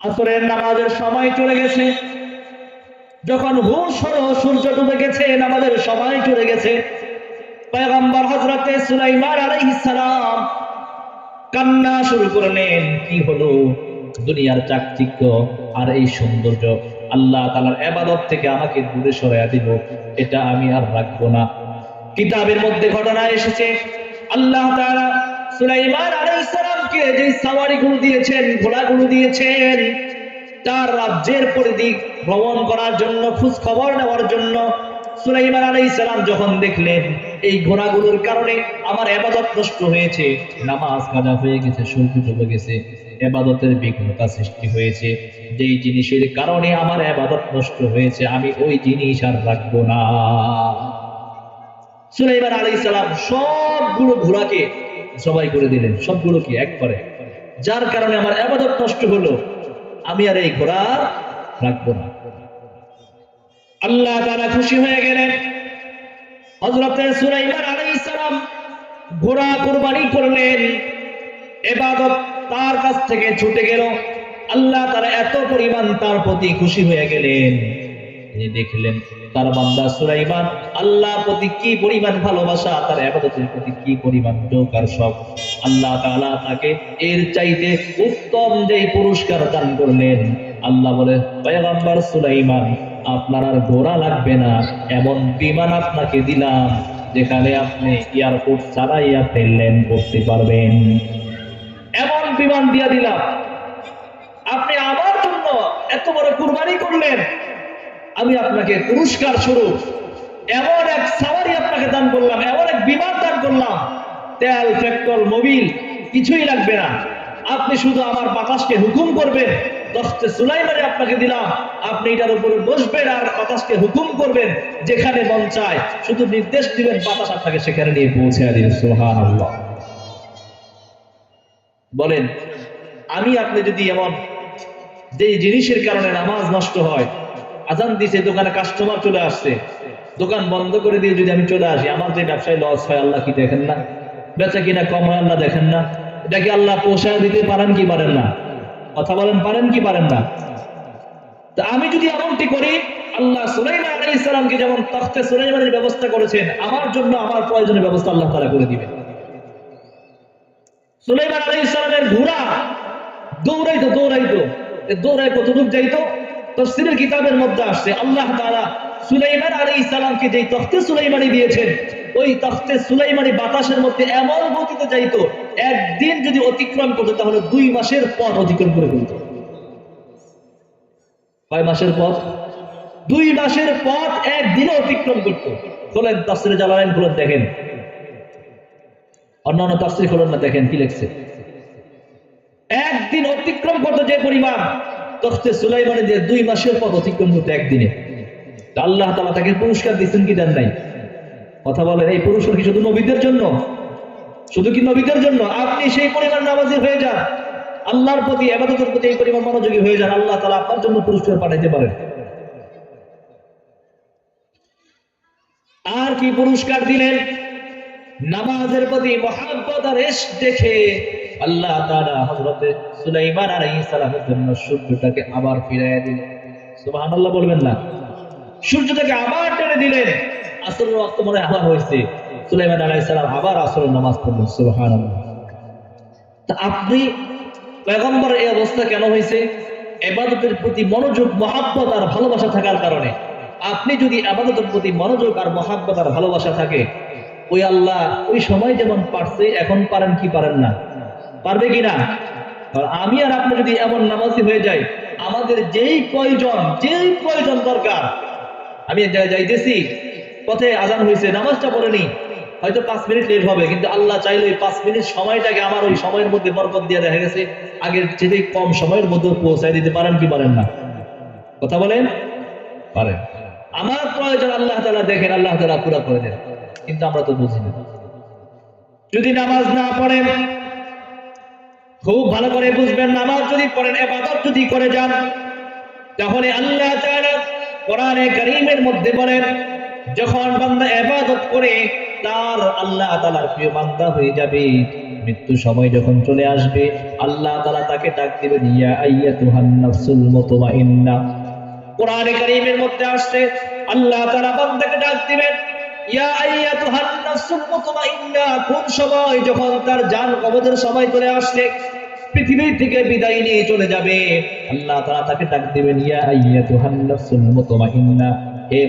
আসরের নামাজের সময় চলে গেছে। যখন হুশ হলো সূর্য ডুবে গেছে, নামাজের সময় চলে গেছে। পয়গম্বর হজরতে সুলাইমান আলাইহিস সালাম কান্না শুরু করলেন, কি হলো? দুনিয়ার চাকচিক্য আর এই সৌন্দর্য আল্লাহ তালার এবাদত থেকে আমাকে দূরে সরাইয়া দিব, এটা আমি আর রাখব না। কিতাবের মধ্যে ঘটনা এসেছে। আল্লাহ তাআলা সুলাইমান আলাইহিস সালামকে যে সাওয়ারিগুলো দিয়েছেন ঘোড়াগুলো দিয়েছেন, তার রাজ্যের পরিধি ভ্রমণ করার জন্য খোঁজ খবর নেওয়ার জন্য সুলাইমান আলাইহিস সালাম যখন দেখলেন, এই ঘোড়াগুলোর কারণে আমার এবাদত নষ্ট হয়েছে, নামাজ কাজা হয়ে গেছে সূর্য ডুবে গেছে, এবাদতের বিঘ্নতা সৃষ্টি হয়েছে, যেই জিনিসের কারণে আমার এবাদত নষ্ট হয়েছে, আমি ওই জিনিস আর রাখব না। সুলাইমান আলাইহিস সালাম সবগুলো ঘোড়াকে সবাই করে দিলেন। সবগুলোকে একবারে? যার কারণে আমার আবাদত নষ্ট হলো। আমি আর এই ঘোড়া রাখব না। আল্লাহ তারা খুশি হয়ে গেলেন। হজরতে সুলাইমান আলাইহিস সালাম ঘোড়া কুরবানি করলেন। এবাদত তার কাছ থেকে ছুটে গেল। আল্লাহ তারা এত পরিমাণ তার প্রতি খুশি হয়ে গেলেন। তিনি দেখলেন, তার বান্দা সুলাইমান, আল্লাহ প্রতি কি পরিমাণ ভালোবাসা, তার আবাদতের প্রতি কি পরিমাণ যোগ আর সব আল্লাহ তাআলা তাকে এর চাইতে উত্তম যেই পুরস্কার দান করলেন। আল্লাহ বলে, পয়গম্বর সুলাইমান, আপনার আর ঘোড়া লাগবে না, এমন বিমান আপনাকে দিলাম, যেখানে আপনি এয়ারপোর্ট ছাড়াই ল্যান্ড করতে পারবেন এমন বিমান দিয়া দিলাম। আপনি আমার জন্য এত বড় কুরবানি করলেন আমি আপনাকে পুরস্কার স্বরূপ এমন এক সাওয়ারি আপনাকে দান করলাম, এমন এক বিমান দান করলাম। তেল, পেট্রোল, মোবিল, কিছুই লাগবে না। আপনি শুধু আমার বাতাসকে হুকুম করবেন, দশটা সুলাইমানে আপনাকে দিলাম। আপনি এটার উপরে বসবেন আর বাতাসকে হুকুম করবেন, যেখানে মন চায়। শুধু নির্দেশ দিবেন, বাতাস আপনাকে সেখানে নিয়ে পৌঁছে দিন বলেন, আমি আপনি যদি এমন যে জিনিসের কারণে নামাজ নষ্ট হয় আজান দিছে, দোকানে কাস্টমার চলে আসছে। দোকান বন্ধ করে দিয়ে যদি আমি চলে আসি, আমার যে ব্যবসায় লস হয়, আল্লাহ কি দেখেন না? বেচা কিনা কম হয়, আল্লাহ দেখেন না। এটা কি আল্লাহ পোষায় দিতে পারেন কি পারেন না? কথা বলেন, পারেন কি পারেন না? তা আমি যদি এমনটি করি, আল্লাহ সুলাইমান আলাইহিস সালামকে যেমন তখতে সুলাইমানের ব্যবস্থা করেছেন, আমার জন্য আমার প্রয়োজনীয় ব্যবস্থা আল্লাহ তাআলা করে দিবেন। সুলাইমান আলাইহিস সালামের ঘোড়া দৌড়াইতো দৌড়াইতো। এ দৌড়াই কতদূর যাইতো? তফসিরের কিতাবের মধ্যে আসছে, আল্লাহ তাআলা সুলাইমান আলাইহিস সালামকে যেই তখতে সুলাইমানি দিয়েছেন, ওই তখতে সুলাইমানি বাতাসের মধ্যে এমন গতিতে যাইতো, একদিন যদি অতিক্রম করতো তাহলে দুই মাসের পথ অতিক্রম করে ফেলতো। কয় মাসের পথ? দুই মাসের পথ একদিনে অতিক্রম করতো। খোলেন তাফসিরে জালালাইন খোলেন, দেখেন। অন্যান্য তাফসির খোলেন না, দেখেন কি লেখছে। একদিন অতিক্রম করতো যে পরিমাণ তফতে সুলাইমানে দিয়ে দুই মাসের পথ অতিক্রম করতো একদিনে। আল্লাহ তাআলা তাকে পুরস্কার দিচ্ছেন কি দেন নাই? কথা বলেন, এই পুরস্কার কি শুধু নবীদের জন্য? শুধু কি নবীদের জন্য? আপনি সেই পরিমাণ নামাজি হয়ে যান। আল্লাহর প্রতি, আবাদতের প্রতি এই পরিমাণ মনোযোগী হয়ে যান। আল্লাহ তাআলা আপনার জন্য পুরস্কার পাঠাইতে পারেন। আর কি পুরস্কার দিলেন? নামাজের প্রতি মহাব্বত আর এস দেখে আল্লাহ তাআলা হযরত সুলাইমান আলাইহিস সালামের জন্য সূর্যটাকে আবার ফিরিয়ে দিলেন। সুবহানাল্লাহ বলবেন না। সূর্যটাকে আবার টেনে দিলেন। আসরের ওয়াক্ত মনে আবার হয়েছে। সুলাইমান আলাইহিস সালাম আবার আসরের নামাজ পড়লেন। সুবহানাল্লাহ। তা আপনি পয়গম্বর এই অবস্থা কেন হয়েছে? এবাদতের প্রতি মনোযোগ, মহাব্বত আর ভালোবাসা থাকার কারণে। আপনি যদি আবাদতের প্রতি মনোযোগ আর মহাব্বত আর ভালোবাসা থাকে, ওই আল্লাহ ওই সময় যেমন পারছে, এখন পারেন কি পারেন না? পারবে কি না আর আমি আর আপনি যদি এমন নামাজি হয়ে যাই, আমাদের যেই প্রয়োজন যেই প্রয়োজন দরকার? আমি এক জায়গায় যাইতেছি, পথে আজান হয়েছে নামাজটা পড়েনি। হয়তো পাঁচ মিনিট লেট হবে, কিন্তু আল্লাহ চাইলে ওই পাঁচ মিনিট সময়টাকে আমার ওই সময়ের মধ্যে বরকত দিয়ে দেখা গেছে। আগের চেয়ে কম সময়ের মধ্যে পৌঁছায় দিতে পারেন কি পারেন না? কথা বলেন? পারেন। আমার প্রয়োজন আল্লাহ তালা দেখেন, আল্লাহ তালা পুরা করে দেন। কিন্তু আমরা তো বুঝি না। যদি নামাজ না পড়েন খুব ভালো করে বুঝবেন, নামাজ যদি পড়েন, এবাদত যদি করে যান, তাহলে আল্লাহ কোরআনে কারীমের মধ্যে বলেন, যখন বান্দা ইবাদত করে, তার আল্লাহ তাআলার প্রিয় বান্দা হয়ে যাবে। মৃত্যু সময় যখন চলে আসবে, আল্লাহ তালা তাকে ডাক দিবেন, ইয়া আইয়াতুহান নাফসুল মুতমাইন্না। কোরআনে কারীমের মধ্যে আসছে, আল্লাহ তাআলা বান্দাকে ডাক দিবেন সময় যখন তার কবজের সময় চলে আসছে পৃথিবী থেকে বিদায় নিয়ে চলে যাবে, আল্লাহ তাআলা তাকে ডাক দিবেন, ইয়া মুতমাইন্না, হে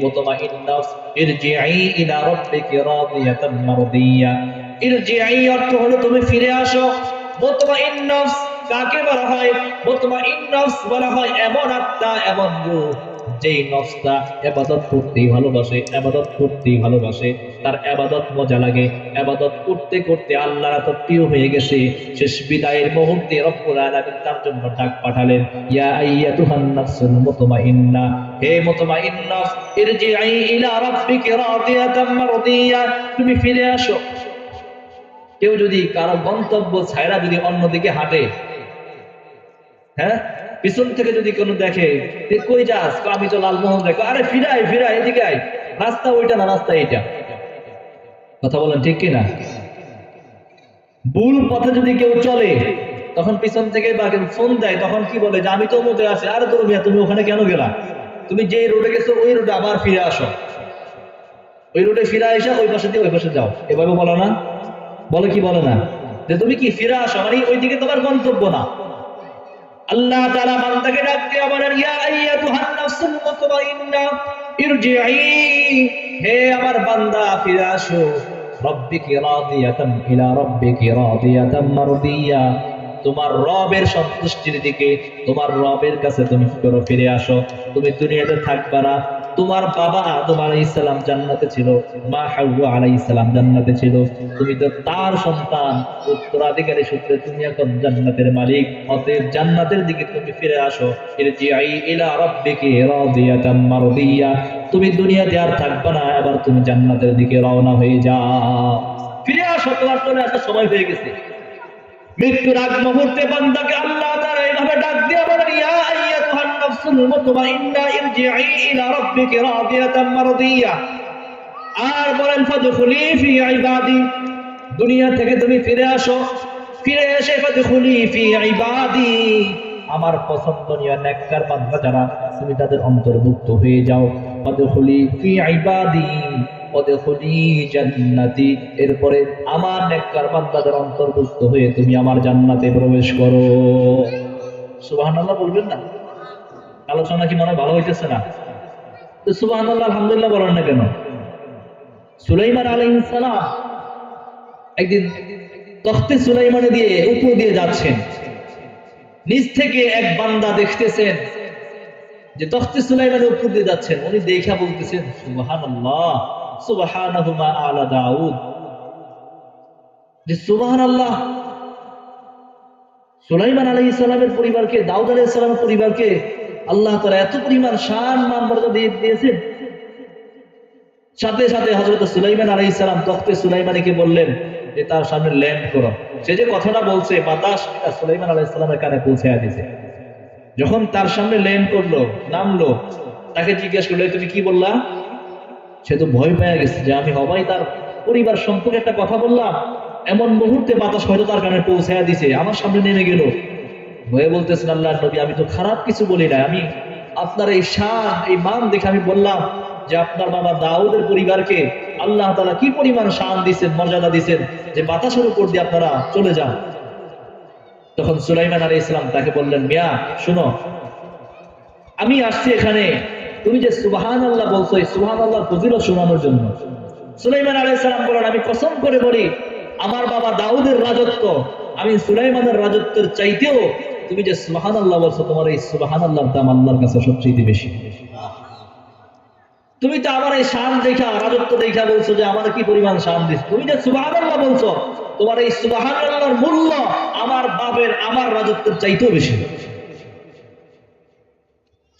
ইলা রাদিয়াতান মারদিয়া। অর্থ হলো তুমি ফিরে আসো। মুতমাইন কাকে বলা হয়? মুতমাইন নফস বলা হয় এমন আত্মা, এমন রূহ যেই নফসটা এবাদত করতেই ভালোবাসে, এবাদত করতেই ভালোবাসে, তার এবাদত মজা লাগে। এবাদত করতে করতে আল্লাহর এত প্রিয় হয়ে গেছে, শেষ বিদায়ের মুহূর্তে রব্বুল আলামিন তার জন্য ডাক পাঠালেন, ইয়া আইয়াতুহান নাফসুল মুতমাইন্না, হে মুতমাইন নফস ইরজিই ইলা রাব্বিকি রাদিয়াতাম মারদিয়া। তুমি ফিরে আসো। কেউ যদি কারও গন্তব্য ছায়রা যদি অন্যদিকে হাঁটে হ্যাঁ? পিছন থেকে যদি কোনো দেখে কই যাস? আমি তো লালমোহন দেখো। আরে, ফিরাই ফিরাই, এদিকে আয়। রাস্তা ওইটা না, রাস্তা এইটা। কথা বলেন ঠিক কিনা? ভুল পথে যদি কেউ চলে, তখন পিছন থেকে বা ফোন দেয়, তখন কি বলে? যে আমি তো মতে আছি। আরে, তোর মিয়া, তুমি ওখানে কেন গেলা? তুমি যে রোডে গেছো, ওই রোডে আবার ফিরে আসো। ওই রোডে ফিরে এসে ওই পাশে দিয়ে ওই পাশে যাও। এভাবে বলো না? বলে কি বলে না? যে তুমি কি ফিরে আসো? মানে ওই দিকে তোমার গন্তব্য না। আল্লাহ তাআলা বান্দাকে ডাক দিয়ে বলেন, ইয়া আইয়াতুহান নাফসুল মুতমাইন্না ইরজিই হে আমার বান্দা, ফিরে আসো। রব্বিকি রাদিয়াতাম, ইলা রব্বিকি রাদিয়াতাম মারদিয়া। তোমার রবের সন্তুষ্টির দিকে, তোমার রবের কাছে তুমি ফিরে আসো। তুমি দুনিয়াতে থাকবা না। তোমার বাবা আদম আলাইহিস সালাম জান্নাতে ছিল, মা হাওয়া আলাইহিস সালাম জান্নাতে ছিল। তুমি তো তার সন্তান। উত্তরাধিকারী সূত্রে তুমি এখন জান্নাতের মালিক। অতএব জান্নাতের দিকে তুমি ফিরে আসো। ইলা রাব্বিকি রাদিয়াতাম মারদিয়া। তুমি দুনিয়াতে আর থাকবে না, এবার তুমি জান্নাতের দিকে রওনা হয়ে যাও। ফিরে আসো, তোমার চলে আসার সময় হয়ে গেছে। মৃত্যুর আগ মুহূর্তে বান্দাকে আল্লাহ তাআলা এইভাবে ডাক দিয়ে বলেন, ইয়া নাফসুল মুতমাইন্না ইরজিই ইলা রাব্বিকি রাদিয়াতাম মারদিয়া আর বলেন ফাদখুলি ফি ইবাদি দুনিয়া থেকে তুমি ফিরে আসো। ফিরে এসে ফাদখুলি ফি ইবাদি আমার পছন্দনীয় নেককার বান্দা যারা, তুমি তাদের অন্তর্ভুক্ত হয়ে যাও। ফাদখুলি ফি ইবাদি জান্নাতি এরপরে আমার নেককার বান্দাদের অন্তর্ভুক্ত হয়ে তুমি আমার জান্নাতে প্রবেশ করো। সুবহানাল্লাহ বলবেন না? আলোচনা কি মনে ভালো হইতেছে না? তো সুবহানাল্লাহ, আলহামদুলিল্লাহ বলেন না কেন? সুলাইমান আলাইহিস সালাম একদিন তখতে সুলাইমানে দিয়ে উপর দিয়ে যাচ্ছেন। নিচ থেকে এক বান্দা দেখতেছেন যে তখতে সুলাইমানের উপর দিয়ে যাচ্ছেন। উনি দেখা বলতেছেন, সুবহানাল্লাহ সুবহানাহু মা আলা দাউদ। যে সুবহানাল্লাহ, সুলাইমান আলাইহিস সালামের পরিবারকে, দাউদ আলাইহিস সালামের পরিবারকে আল্লাহ তাআলা এত পরিমাণ শান মান মর্যাদা দিয়ে দিয়েছেন। সাথে সাথে হজরত সুলাইমান আলাই ইসলাম তখতে সুলাইমানিকে বললেন যে, তার সামনে ল্যান্ড করো। সে যে কথাটা বলছে, বাতাস সুলাইমান আলাই ইসলামের কানে পৌঁছে দিছে যখন তার সামনে ল্যান্ড করল, নামলো, তাকে জিজ্ঞেস করল, "এই তুমি কি বললা? সে তো ভয় পেয়ে গেছে যে, আমি হবাই তার পরিবার সম্পর্কে একটা কথা বললাম। এমন মুহূর্তে বাতাস হয়তো তার কানে পৌঁছে দিছে আমার সামনে নেমে গেল। ভয়ে বলতেছেন আল্লাহ নবী, আমি তো খারাপ কিছু বলি না আমি আপনার এই শান এই মান দেখে আমি বললাম যে আপনার বাবা দাউদের পরিবারকে আল্লাহ তালা কি পরিমাণ শান দিচ্ছেন মর্যাদা দিচ্ছেন যে বাতাসের উপর দিয়ে আপনারা চলে যান? তখন সুলাইমান আলী ইসলাম তাকে বললেন, মিয়া, শুনো, আমি আসছি এখানে, তুমি যে সুবাহান আল্লাহ বলছো, এই সুবাহান আল্লাহ ফজিলত শোনানোর জন্য। সুলাইমান আলী ইসলাম বলেন, আমি কসম করে বলি, আমার বাবা দাউদের রাজত্ব, আমি সুলাইমানের রাজত্বের চাইতেও তুমি যে সুবাহান আল্লাহ বলছো, তোমার এই সুবাহান আল্লাহর দাম আল্লাহর কাছে সবচেয়ে বেশি। তুমি তো আমার এই শান দেখা, রাজত্ব দেখা বলছো যে আমার কি পরিমাণ শান দিস তুমি যে সুবাহান আল্লাহ বলছো, তোমার এই সুবাহান আল্লাহর মূল্য আমার বাপের, আমার রাজত্বের চাইতেও বেশি।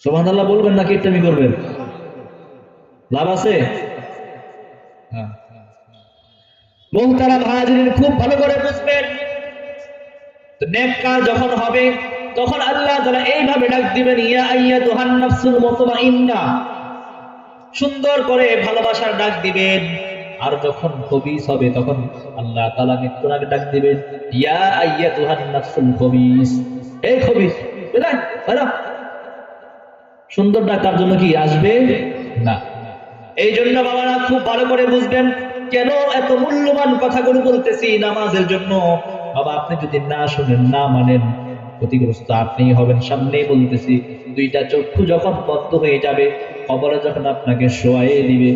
সুবাহান আল্লাহ বলবেন না কীর্তনি করবেন? লাভ আছে? হ্যাঁ। মোহতারা ভাজির খুব ভালো করে বুঝবেন। নেক কাজ যখন হবে, তখন আল্লাহ তাআলা এইভাবে ডাক দিবেন, ইয়া আইয়াতুহান নাফসুল মুতমাইন্না। সুন্দর করে ভালোবাসার ডাক দিবেন। আর যখন খবিস হবে, তখন আল্লাহ তালা মৃত্যুর আগে ডাক দিবেন, ইয়া আইয়া তুহান নাফসুল খবিস এই খবিস সুন্দর ডাক তার জন্য কি আসবে? না। এই জন্য বাবারা খুব ভালো করে বুঝবেন, কেন এত মূল্যবান কথাগুলো বলতেছি নামাজের জন্য? বাবা, আপনি যদি না শুনেন, না মানেন, ক্ষতিগ্রস্ত আপনি হবেন। সামনেই বলতেছি, দুইটা চক্ষু যখন বন্ধ হয়ে যাবে, কবরে যখন আপনাকে শোয়াই দিবে,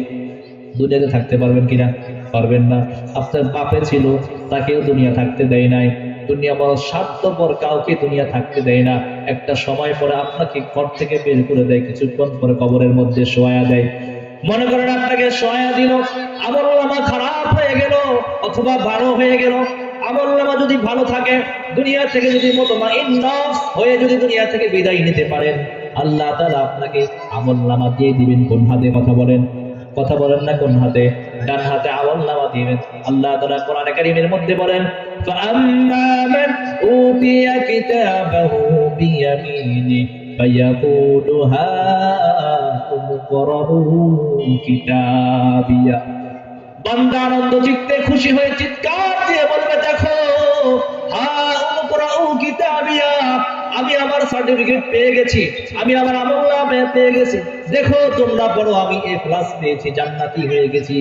দুনিয়াতে থাকতে পারবেন কিনা? পারবেন না। আপনার বাপে ছিল, তাকেও দুনিয়া থাকতে দেয় নাই। দুনিয়া বড় স্বার্থপর কাউকে দুনিয়া থাকতে দেয় না। একটা সময় পরে আপনাকে ঘর থেকে বের করে দেয়, কিছুক্ষণ পরে কবরের মধ্যে শোয়া দেয়। মনে করেন আপনাকে সহায়া দিল আবার নামা খারাপ হয়ে গেল, অথবা ভালো হয়ে গেল। আমল নামা যদি ভালো থাকে দুনিয়া থেকে যদি মোতমাইন নফস হয়ে যদি দুনিয়া থেকে বিদায় নিতে পারেন আল্লাহ তাআলা আপনাকে আমল নামা দিয়ে দিবেন কোন হাতে কথা বলেন কথা বলেন না কোন হাতে ডান হাতে আমল নামা দিবেন আল্লাহ তাআলা কোরআনে কারীমের মধ্যে বলেন فأما من أوتي كتابه بيمينه فيقول هاؤم اقرءوا كتابيه বান্দা আনন্দ চিত্তে খুশি হয়ে চিৎকার দিয়ে বলবে, দেখো আমি আমার সার্টিফিকেট পেয়ে গেছি, আমি আমার আমলনামা পেয়ে গেছি। দেখো, তোমরা বড় আমি এ পেয়েছি, জান্নাতি হয়ে গেছি।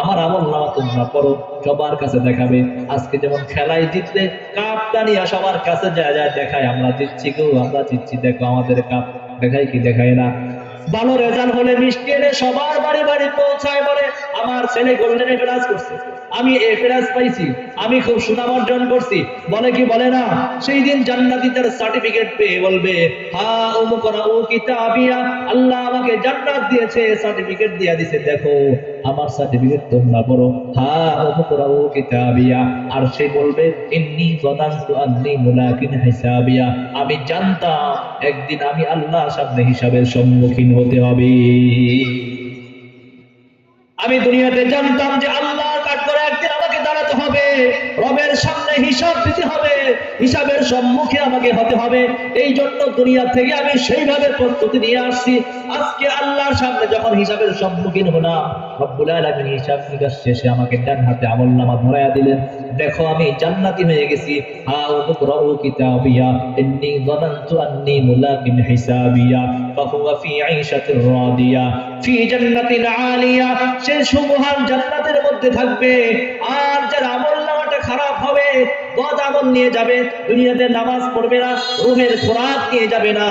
আমার আমলনামা তোমরা পড়ো সবার কাছে দেখাবে। আজকে যেমন খেলায় জিতলে কাপ নিয়ে সবার কাছে যায় যায় দেখায়, আমরা জিতছি গো, আমরা জিতছি দেখো, আমাদের কাপ দেখাই কি দেখায় না। ভালো রেজাল্ট হলে মিষ্টি এনে সবার বাড়ি বাড়ি পৌঁছায় বলে, আমার ছেলে গোল্ডেনে বিরাজ করছে। আমি এ প্লাস পাইছি। আমি খুব সুনাম অর্জন করছি। বলে কি বলে না? সেই দিন জান্নাতি তার সার্টিফিকেট পেয়ে বলবে, হা উমুকরা ও কিতাবিয়া, আল্লাহ আমাকে জান্নাত দিয়েছে সার্টিফিকেট দিয়ে দিছে। দেখো, আমার সার্টিফিকেট তোমরা পড়ো। হা উমুকরা ও কিতাবিয়া। আর সে বলবে, ইন্নি যানানতু আন্নি মুলাকিন হিসাবিয়া। আমি জানতাম, একদিন আমি আল্লাহর সামনে হিসাবের সম্মুখীন হতে হবে। আমি দুনিয়াতে জানতাম যে আল্লাহর রবের সামনে হিসাব দিতে হবে। হিসাবের সম্মুখে আমাকে হতে হবে। এই জন্য দুনিয়া থেকে আমি সেইভাবে প্রস্তুতি নিয়ে আসছি। আজকে আল্লাহর সামনে যখন হিসাবের সম্মুখীন হলাম, রব্বুল দেখো, আমি জান্নাতি হয়ে গেছি। জান্নাতের মধ্যে থাকবে। আর খারাপ হবে বদ আগুন নিয়ে যাবে, দুনিয়াতে নামাজ পড়বে না রুহের খোরাক নিয়ে যাবে না।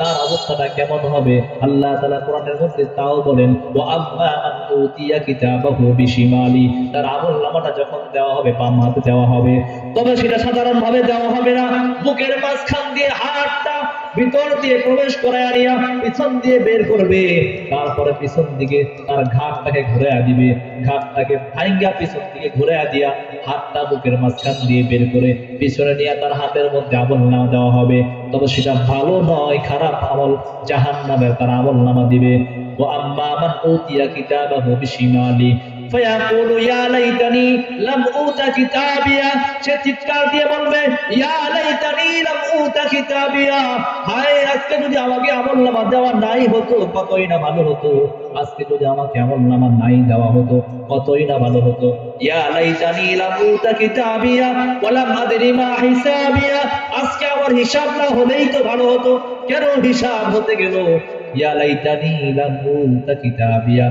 তার অবস্থাটা কেমন হবে? আল্লাহ তালা কোরআনের মধ্যে তাও বলেন আম্মা মান উতিয়া কিতাবাহু বিশিমালি। তার আমল নামাটা যখন দেওয়া হবে, বাম হাতে দেওয়া হবে, তবে সেটা সাধারণ ভাবে দেওয়া হবে না। বুকের মাঝখান দিয়ে হাতটা ভিতর দিয়ে প্রবেশ করায় আনিয়া পিছন দিয়ে বের করবে। তারপরে পিছন দিকে তার ঘাটটাকে ঘুরে দিবে। ঘাটটাকে ভাঙ্গা পিছন দিকে ঘুরে দিয়া হাতটা বুকের মাঝখান দিয়ে বের করে পিছনে নিয়ে তার হাতের মধ্যে আমল নামা দেওয়া হবে। তবে সেটা ভালো নয়, খারাপ আমল। জাহান নামের তার আমল নামা দিবে। ও আম্মা মান উতিয়া কিতাবাহু বিশিমালি। فيقول يا ليتني لم اوت كتابيا সে চিৎকার দিয়ে বলবে ইয়া লাইতানি লাম উতা কিতাবিয়া হায় আজকে যদি আমাকে আমল নামা দেওয়া নাই হতো কতই না ভালো হতো আজকে যদি আমাকে আমল নামা নাই দেওয়া হতো কতই না ভালো হতো ইয়া লাইতানি লাম উতা কিতাবিয়া ওয়ালাম আদরি মা হিসাবিয়া আজকে আমার হিসাব না হলেই তো ভালো হতো কেন হিসাব হতে গেল ইয়া লাইতানি লাম উতা কিতাবিয়া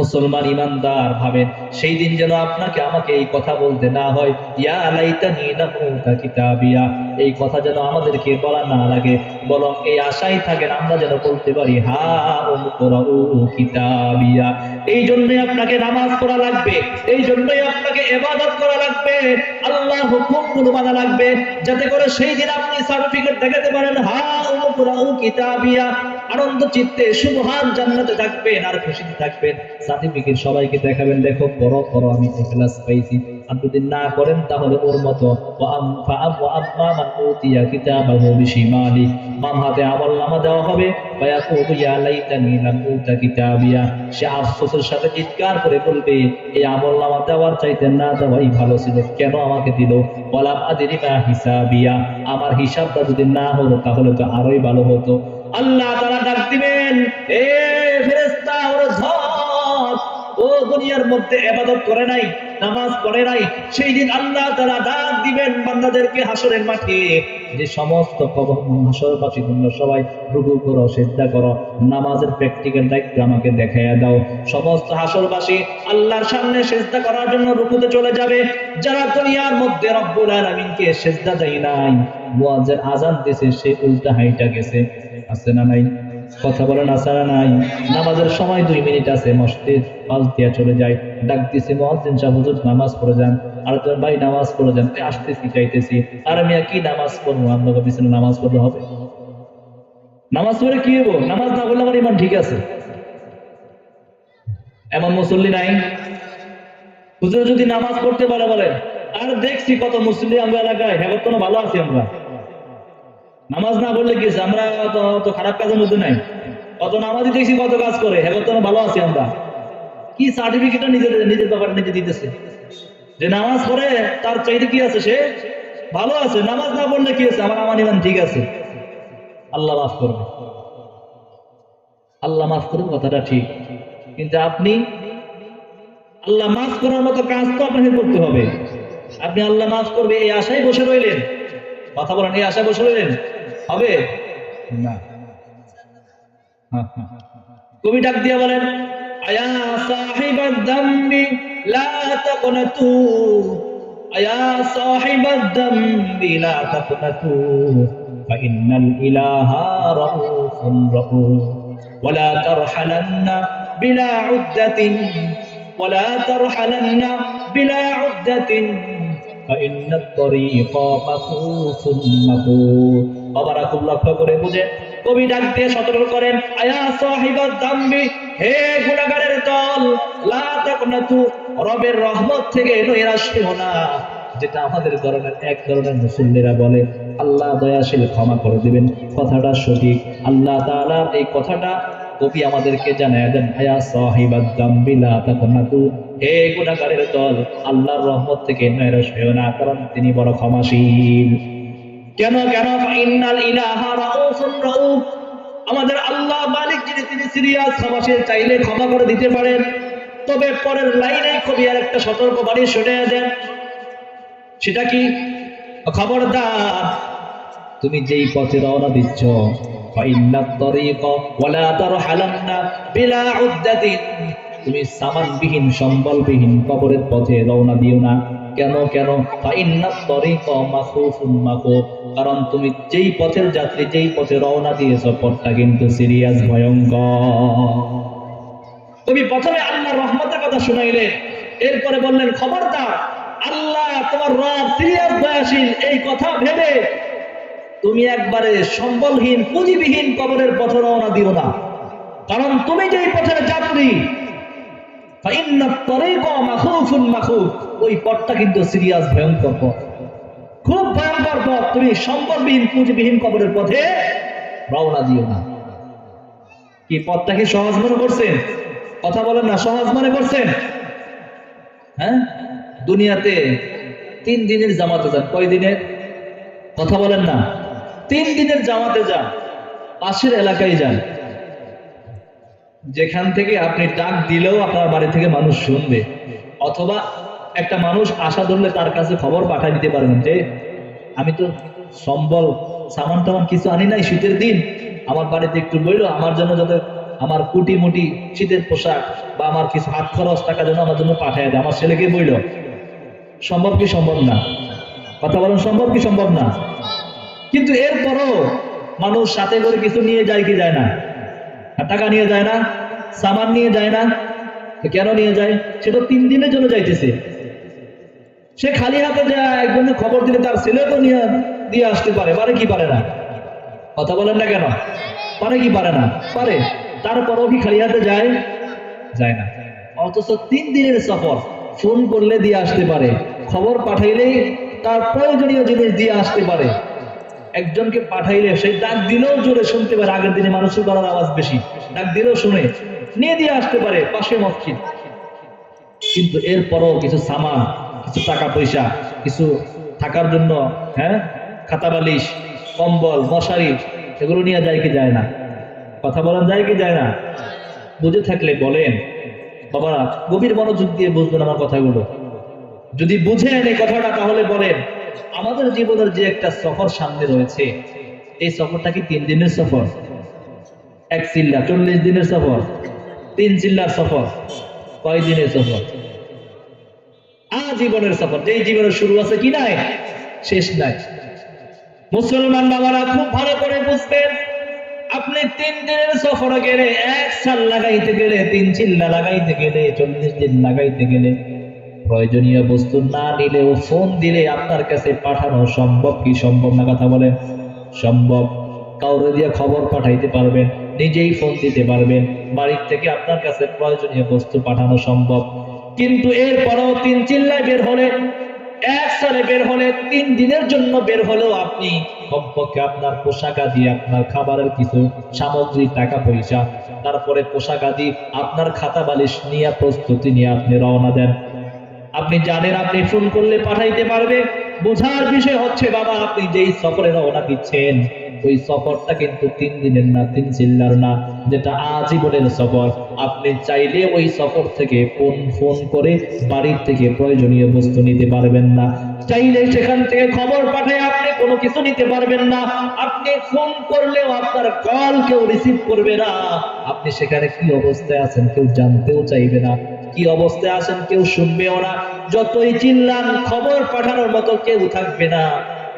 মুসলমান ইমানদার ভাবেন, সেই দিন যেন আপনাকে আমাকে এই কথা বলতে না হয়, ইয়া লাইতানি লামুতা কিতাবিয়া এই কথা যেন আমাদেরকে বলা না লাগে, বরং এই আশাই থাকেন আমরা যেন বলতে পারি, হা উমকুরাউ কিতাবিয়া এই জন্যই আপনাকে নামাজ পড়া লাগবে এই জন্যই আপনাকে ইবাদত করা লাগবে আল্লাহ হুকুমগুলো মানা লাগবে, যাতে করে সেই দিন আপনি সার্টিফিকেট দেখাতে পারেন, হা উমকুরাউ কিতাবিয়া আনন্দ চিত্তে সুবহান জান্নাতে থাকবেন আর খুশিতে থাকবেন। সার্টিফিকেট সবাইকে দেখাবেন, দেখো পড়ো পড়ো আমি ক্লাস পাইছি। আর যদি না করেন, তাহলে ওর মতো আমার হিসাবটা যদি না হলো, তাহলে তো আরোই ভালো হতো। আল্লাহ ও দুনিয়ার মধ্যে করে নাই, নামাজ পড়ে নাই, সেই দিন আল্লাহ তারা দিবেন বান্দাদেরকে হাসরের মাঠে। যে সমস্ত হাসরবাসী, তোমরা সবাই করো করো, নামাজের প্র্যাকটিক্যাল দায়িত্ব আমাকে দেখাইয়া দাও। সমস্ত হাসরবাসী আল্লাহর সামনে সেজদা করার জন্য রুকুতে চলে যাবে। যারা দুনিয়ার মধ্যে রব্বুল আলামিনকে সেজদা দেয় নাই মুয়াজ্জিন আজান সে উল্টা হাইটা গেছে। আছে না নাই? কথা বলেন আসারা নাই। নামাজের সময় দুই মিনিট আছে, মসজিদ পাশ দিয়া চলে যায়। ডাক দিছে মহাজিন সাহেব, হুজুর নামাজ পড়ে যান। আর তোর ভাই, নামাজ পড়ে যান। আসতেছি, যাইতেছি। আর আমি কি নামাজ পড়ব? আপনাকে পিছনে নামাজ পড়লে হবে? নামাজ পড়ে কি হব নামাজ না পড়লে আমার ইমান ঠিক আছে। এমন মুসল্লি নাই? হুজুর যদি নামাজ পড়তে পারে, বলে। আর দেখছি কত মুসল্লি আমরা এলাকায়। হ্যাঁ ভালো আছি আমরা। নামাজ না পড়লে কি আমরা তো খারাপ কাজের মধ্যে নাই। কত নামাজই দেখছি, কত কাজ করে। হ্যাঁ তো ভালো আছি আমরা। কি সার্টিফিকেটটা নিজের নিজের ব্যাপারে নিজে দিতেছে? যে নামাজ পড়ে, তার চাইতে কি আছে সে? ভালো আছে। নামাজ না পড়লে কি আছে? আমার আমার ইমান ঠিক আছে। আল্লাহ মাফ করবে আল্লাহ মাফ করবে কথাটা ঠিক। কিন্তু আপনি, আল্লাহ মাফ করার মতো কাজ তো আপনাকে করতে হবে। আপনি আল্লাহ মাফ করবে, এই আশায় বসে রইলেন। কথা বলেন, এই আশায় বসে রইলেন। হবে না হ্যাঁ, হ্যাঁ। কবি ডাক দিয়ে বলেন আয়া সাহিবাদ দাম্বি লা তাকনাতু আয়া সাহিবাদ দাম্বি লা তাকনাতু فإن الإله رؤوف رؤوف ولا ترحلن بلا عدة ولا ترحلن بلا عدة فإن الطريق مخوف مخوف আবার খুব লক্ষ্য করে বুঝে। কবি ডাক দিয়ে সতর্ক করেন, আয়া দাম্বি, হে গুনাহগারের দল রবের রহমত থেকে না। যেটা আমাদের ধরনের, এক ধরনের মুসল্লিরা বলে, আল্লাহ দয়াশীল ক্ষমা করে দিবেন। কথাটা সঠিক। আল্লাহ এই কথাটা কবি আমাদেরকে জানায় দেন, আয়া দাম্বি হে গুনাহগারের দল, আল্লাহর রহমত থেকে নৈরাশ হইও না। কারণ তিনি বড় ক্ষমাশীল। কেন কেন? ইন্নাল ইলাহা রাউফুন রাউফ। আমাদের আল্লাহ মালিক যিনি, তিনি সিরিয়াস সমাজে চাইলে ক্ষমা করে দিতে পারেন। তবে পরের লাইনে কবি আর একটা সতর্ক বাণী শুনে দেন। সেটা কি? খবরদার, তুমি যেই পথে রওনা দিচ্ছ তুমি সামানবিহীন, সম্বলবিহীন কবরের পথে রওনা দিও না। কেন কেন? ফাইন্নাত তরিক মাখুফুন মাখুফ। কারণ তুমি যেই পথের যাত্রী, যেই পথে রওনা দিয়েছ, পথটা কিন্তু সিরিয়াস ভয়ঙ্কর। তুমি প্রথমে আল্লাহর রহমতের কথা শুনাইলে, এরপরে বললেন খবরটা আল্লাহ তোমার রব সিরিয়াস দয়াশীল, এই কথা ভেবে তুমি একবারে সম্বলহীন, পুঁজিবিহীন কবরের পথে রওনা দিও না। কারণ তুমি যেই পথের যাত্রী ওই পথটা কিন্তু সিরিয়াস ভয়ঙ্কর পথ। খুব ভয়ঙ্কর পথ। তুমি সম্পদবিহীন, পুঁজিবিহীন কবরের পথে রওনা দিও না। কি পথটা কি সহজ মনে করছেন? কথা বলেন না, সহজ মনে করছেন? হ্যাঁ? দুনিয়াতে তিন দিনের জামাতে যান। কয় দিনের? কথা বলেন না। তিন দিনের জামাতে যান, পাশের এলাকায় যান। যেখান থেকে আপনি ডাক দিলেও আপনার বাড়ি থেকে মানুষ শুনবে। অথবা একটা মানুষ আশা ধরলে তার কাছে খবর পাঠায় দিতে পারবেন যে, আমি তো সম্বল, সামান টামান কিছু আনি নাই শীতের দিন। আমার বাড়িতে একটু বইলো আমার জন্য যাতে আমার কুটি মুটি শীতের পোশাক বা আমার কিছু হাত খরচ, টাকা যেন আমার জন্য পাঠায় দেয়। আমার ছেলেকে বইল, সম্ভব কি সম্ভব না? কথা বলেন, সম্ভব কি সম্ভব না? কিন্তু এরপরও মানুষ সাথে করে কিছু নিয়ে যায় কি যায় না? টাকা নিয়ে যায় না? সামান নিয়ে যায় না? কেন নিয়ে যায়? সেটা তিন দিনের জন্য যাইতেছে। সে খালি হাতে যায়, একজনের খবর দিলে তার ছেলে তো নিয়ে, দিয়ে আসতে পারে। পারে কি পারে না? কথা বলেন না কেন? পারে কি পারে না? পারে। তারপরও কি খালি হাতে যায়? যায় না। অথচ তিন দিনের সফর, ফোন করলে দিয়ে আসতে পারে। খবর পাঠাইলেই তার প্রয়োজনীয় জিনিস দিয়ে আসতে পারে। একজনকে পাঠাইলে সেই ডাক দিলেও জোরে শুনতে পারে। আগের দিনে মানুষের গলার আওয়াজ বেশি। ডাক দিলেও শুনে। নিয়ে দিয়ে আসতে পারে পাশে মসজিদ। কিন্তু এরপরও কিছু সামান কিছু টাকা পয়সা, কিছু থাকার জন্য হ্যাঁ? খাতা বালিশ, কম্বল, মশারি, এগুলো নিয়ে যায় কি যায় না? কথা বলেন যায় কি যায় না? বুঝে থাকলে বলেন। বাবা, গভীর মনোযোগ দিয়ে বুঝবেন আমার কথাগুলো। যদি বুঝেন এই কথাটা তাহলে বলেন, আমাদের জীবনের যে একটা সফর সামনে রয়েছে, এই সফরটা কি তিন দিনের সফর? এক চিল্লা, চল্লিশ দিনের সফর? তিন চিল্লার সফর? কয় দিনের সফর? আজীবনের সফর। যেই জীবনের শুরু আছে কি নাই, শেষ নাই। মুসলমান বাবারা খুব ভালো করে বুঝতেন আপনি তিন দিনের সফরে গেলে এক সাল লাগাইতে গেলে, তিন চিল্লা লাগাইতে গেলে, চল্লিশ দিন লাগাইতে গেলে প্রয়োজনীয় বস্তু না নিলেও ফোন দিলে আপনার কাছে পাঠানো সম্ভব কি সম্ভব না কথা বলেন। সম্ভব। কাউরে দিয়ে খবর পাঠাইতে পারবেন, নিজেই ফোন দিতে পারবেন। বাড়ির থেকে আপনার কাছে প্রয়োজনীয় বস্তু পাঠানো সম্ভব। কিন্তু এরপরও তিন চিল্লায় বের হলে, এক সালে বের হলে, তিন দিনের জন্য বের হলেও আপনি কমপক্ষে আপনার পোশাক আদি, আপনার খাবারের কিছু সামগ্রী, টাকা পয়সা, তারপরে পোশাক আদি, আপনার খাতা বালিশ নিয়ে প্রস্তুতি নিয়ে আপনি রওনা দেন। আপনি জানেন, আপনি ফোন করলে পাঠাইতে পারবে। বোঝার বিষয় হচ্ছে, বাবা, আপনি যেই সফরে রওনা দিচ্ছেন ওই সফরটা কিন্তু তিন দিনের না, তিন চিল্লার না, যেটা আজীবনের সফর। আপনি চাইলে ওই সফর থেকে ফোন ফোন করে বাড়ির থেকে প্রয়োজনীয় বস্তু নিতে পারবেন না। চাইলে সেখান থেকে খবর পাঠায় আপনি কোনো কিছু নিতে পারবেন না। আপনি ফোন করলেও আপনার কল কেউ রিসিভ করবে না। আপনি সেখানে কি অবস্থায় আছেন কেউ জানতেও চাইবে না। কি অবস্থায় আছেন কেউ শুনবেও না। যতই চিল্লান, খবর পাঠানোর মতো কেউ থাকবে না।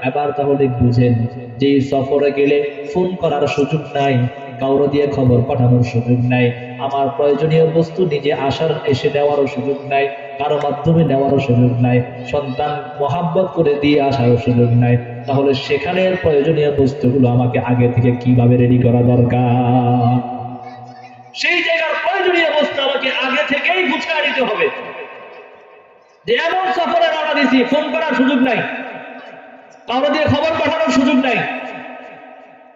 এবার তাহলে বুঝেন যে সফরে গেলে ফোন করার সুযোগ নাই, কাউরে দিয়ে খবর পাঠানোর সুযোগ নাই, আমার প্রয়োজনীয় বস্তু নিজে আসার, এসে দেওয়ারও সুযোগ নাই, কারও মাধ্যমে নেওয়ারও সুযোগ নাই, সন্তান মহাব্বত করে দিয়ে আসারও সুযোগ নাই, তাহলে সেখানের প্রয়োজনীয় বস্তুগুলো আমাকে আগে থেকে কীভাবে রেডি করা দরকার? সেই জায়গার প্রয়োজনীয় বস্তু আমাকে আগে থেকেই গুছিয়ে নিতে হবে। যে এমন সফরে রওনা দিছি ফোন করার সুযোগ নাই কারও দিয়ে খবর পাঠানোর সুযোগ নাই।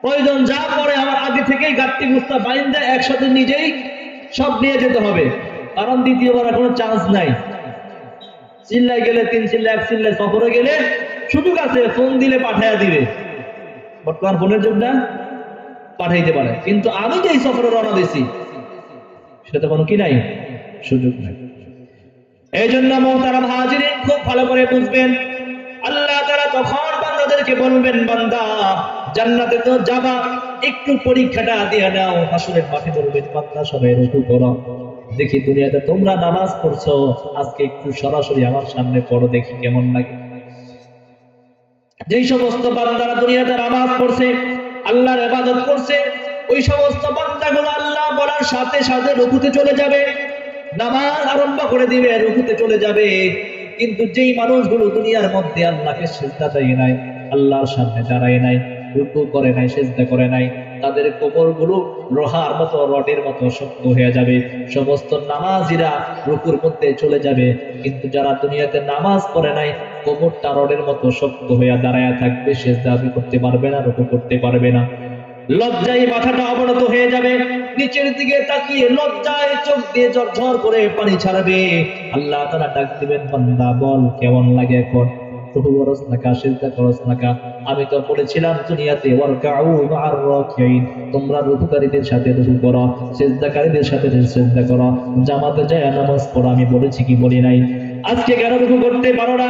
প্রয়োজন যা পরে আমার আগে থেকেই গাত্তি গুস্তা বাইন্দা একসাথে নিজেই সব নিয়ে যেতে হবে। কারণ দ্বিতীয়বার কোনো চান্স নাই। চিল্লায় গেলে তিন চিল্লা এক চিল্লায় সফরে গেলে সুযোগ আছে, ফোন দিলে পাঠাইয়া দিবে। বর্তমান ফোনের না? পাঠাইতে পারে। কিন্তু আমি যে এই সফরে রওনা দিছি সেটা কোনো কি নাই? সুযোগ নাই। এই জন্য তারা হাজিরে, খুব ভালো করে বুঝবেন। আল্লাহ তারা তখন বান্দাদেরকে বলবেন, বান্দা, জান্নাতে তো যাবা, একটু পরীক্ষাটা দিয়ে নাও আসলে মাঠে বলবেন বান্দা, সবাই রুকু করো। দেখি দুনিয়াতে তোমরা নামাজ পড়ছো, আজকে একটু সরাসরি আমার সামনে পড়ো, দেখি কেমন লাগে। যেই সমস্ত বান্দারা দুনিয়াতে নামাজ পড়ছে, আল্লাহর ইবাদত করছে, ওই সমস্ত বান্দাগুলো আল্লাহ বলার সাথে সাথে রুকুতে চলে যাবে, নামাজ আরম্ভ করে দিবে, রুকুতে চলে যাবে। কিন্তু যেই মানুষগুলো দুনিয়ার মধ্যে আল্লাহকে সেজদা দেয় নাই, আল্লাহর সামনে দাঁড়ায় নাই, রুকু করে নাই, সেজদা করে নাই, তাদের কোমরগুলো লোহার মতো, রডের মতো শক্ত হয়ে যাবে। সমস্ত নামাজিরা রুকুর মধ্যে চলে যাবে। কিন্তু যারা দুনিয়াতে নামাজ পড়ে নাই, কোমরটা রডের মতো শক্ত হয়ে দাঁড়ায় থাকবে, সেজদা করতে পারবে না, রুকু করতে পারবে না। লজ্জায় মাথাটা অবনত হয়ে যাবে। নিচের দিকে তাকিয়ে লজ্জায় চোখ দিয়ে ঝরঝর করে পানি ছাড়বে। আল্লাহ তারা ডাক দিবেন, বান্দা, বল, কেমন লাগে এখন? রুকু করস নাকা সিজদা করস নাকা আমি তো বলেছিলাম দুনিয়াতে তোমরা রুকুকারীদের সাথে রুকু করো, সিজদাকারীদের সাথে সিজদা করো। জামাতে যায়, নামাজ পড়ো, আমি বলেছি কি বলি নাই? আজকে কেন রুকু করতে পারো না?